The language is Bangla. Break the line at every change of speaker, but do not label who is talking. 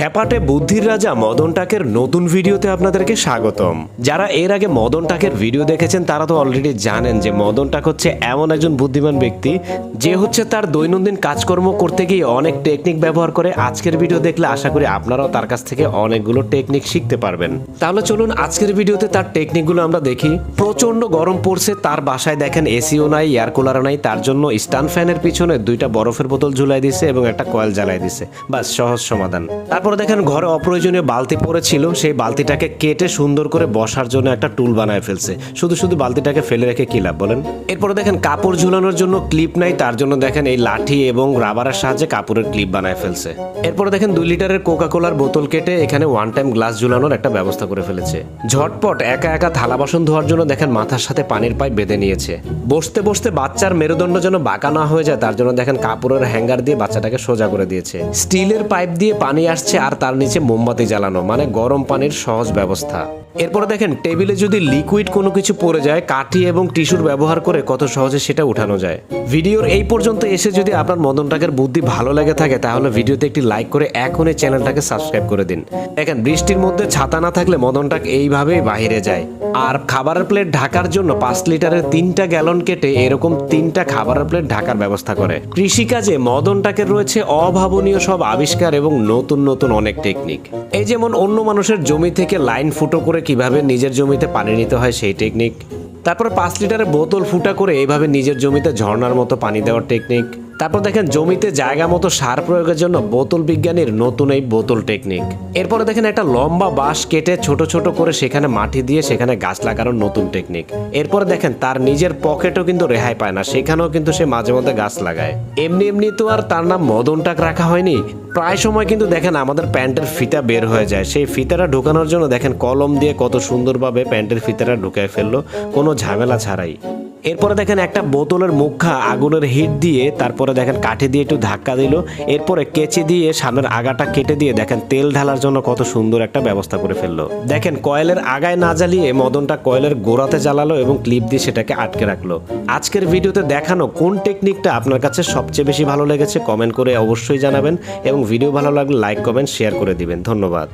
খ্যাপাটে বুদ্ধির রাজা মদন টাকের নতুন ভিডিওতে আপনাদেরকে স্বাগতম। যারা এর আগে মদন টাকের ভিডিও দেখেছেন, তারা তো অলরেডি জানেন যে মদন টাক হচ্ছে এমন একজন বুদ্ধিমান ব্যক্তি, যে হচ্ছে তার দৈনন্দিন কাজকর্ম করতে গিয়ে অনেক টেকনিক ব্যবহার করে আজকের ভিডিও দেখলে আশা করি আপনারাও তার কাছ থেকে অনেকগুলো টেকনিক শিখতে পারবেন। তাহলে চলুন আজকের ভিডিওতে তার টেকনিকগুলো আমরা দেখি। প্রচণ্ড গরম পড়ছে, তার বাসায় দেখেন এসিও নাই এয়ার কুলারও নাই, তার জন্য স্টান ফ্যানের পিছনে দুইটা বরফের বোতল ঝুলাই দিছে এবং একটা কয়েল জ্বালাই দিছে। বাস, সহজ সমাধান। তারপরে দেখেন ঘরে অপ্রয়োজনীয় বালতি পড়েছিল, সেই বালতিটাকে কেটে সুন্দর করে বসার জন্য একটা টুল বানায় ফেলছে। শুধু শুধু বালতিটাকে ফেলে রেখে কি লাভ বলেন? এরপরে দেখেন কাপড় ঝুলানোর জন্য ক্লিপ নাই, তার জন্য দেখেন এই লাঠি এবং রাবারের সাহায্যে কাপড়ের ক্লিপ বানায় ফেলছে। এরপরে দেখেন দুই লিটারের কোকা কোলার বোতল কেটে এখানে ওয়ান টাইম গ্লাস ঝুলানোর একটা ব্যবস্থা করে ফেলেছে। ঝটপট একা একা থালা বাসন ধোয়ার জন্য দেখেন মাথার সাথে পানির পাইপ বেঁধে নিয়েছে। বসতে বসতে বাচ্চার মেরুদণ্ড যেন বাঁকা না হয়ে যায়, তার জন্য দেখেন কাপড়ের হ্যাঙ্গার দিয়ে বাচ্চাটাকে সোজা করে দিয়েছে। স্টিলের পাইপ দিয়ে পানি আসছে আর তার নিচে মোমবাতি জ্বালানো মানে গরম পানির সহজ ব্যবস্থা। এরপরে দেখেন, টেবিলে যদি লিকুইড কোনো কিছু পড়ে যায়, কাঠি এবং টিস্যুর ব্যবহার করে কত সহজে সেটা উঠানো যায়। ভিডিওর এই পর্যন্ত এসে যদি আপনার মদন টাকের বুদ্ধি ভালো লেগে থাকে, তাহলে ভিডিওতে একটি লাইক করে এখনই চ্যানেলটাকে সাবস্ক্রাইব করে দিন। দেখেন, বৃষ্টির মধ্যে ছাতা না থাকলে মদন টাক এইভাবেই বাইরে যায়। আর খাবারের প্লেট ঢাকার জন্য পাঁচ লিটারের তিনটা গ্যালন কেটে এরকম তিনটা খাবারের প্লেট ঢাকার ব্যবস্থা করে। কৃষিকাজে মদন টাকের রয়েছে অভাবনীয় সব আবিষ্কার এবং নতুন নতুন অনেক টেকনিক এই যেমন অন্য মানুষের জমি থেকে লাইন ফুটো করে কীভাবে নিজের জমিতে পানি নিতে হয় সেই টেকনিক তারপরে পাঁচ লিটারের বোতল ফুটা করে এইভাবে নিজের জমিতে ঝর্নার মতো পানি দেওয়ার টেকনিক তারপর দেখেন জমিতে জায়গা মতো সার প্রয়োগের জন্য বোতল বিজ্ঞানীর নতুন এই বোতল টেকনিক। এরপরে দেখেন একটা লম্বা বাঁশ কেটে ছোট ছোট করে সেখানে মাটি দিয়ে সেখানে গাছ লাগানোর নতুন টেকনিক। এরপরে দেখেন তার নিজের পকেটও কিন্তু রেহাই পায় না, সেখানেও কিন্তু সে মাঝে মধ্যে গাছ লাগায়। এমনি এমনি তো আর তার নাম মদন টাক রাখা হয়নি। প্রায় সময় কিন্তু দেখেন আমাদের প্যান্টের ফিতা বের হয়ে যায়। সেই ফিতাটা ঢোকানোর জন্য দেখেন কলম দিয়ে কত সুন্দরভাবে প্যান্টের ফিতাটা ঢুকায় ফেলল, কোনো ঝামেলা ছাড়াই। এরপরে দেখেন একটা বোতলের মুখা আগুনের হিট দিয়ে তারপরে দেখেন কাঠি দিয়ে একটু ধাক্কা দিল। এরপরে কেচি দিয়ে সামনের আগাটা কেটে দিয়ে দেখেন তেল ঢালার জন্য কত সুন্দর একটা ব্যবস্থা করে ফেলল। দেখেন কয়েলের আগায় না জ্বালিয়ে মদনটা কয়েলের গোড়াতে জ্বালালো এবং ক্লিপ দিয়ে সেটাকে আটকে রাখল। আজকের ভিডিওতে দেখানো কোন টেকনিকটা আপনার কাছে সবচেয়ে বেশি ভালো লেগেছে কমেন্ট করে অবশ্যই জানাবেন এবং ভিডিও ভালো লাগলে লাইক, কমেন্ট, শেয়ার করে দিবেন। ধন্যবাদ।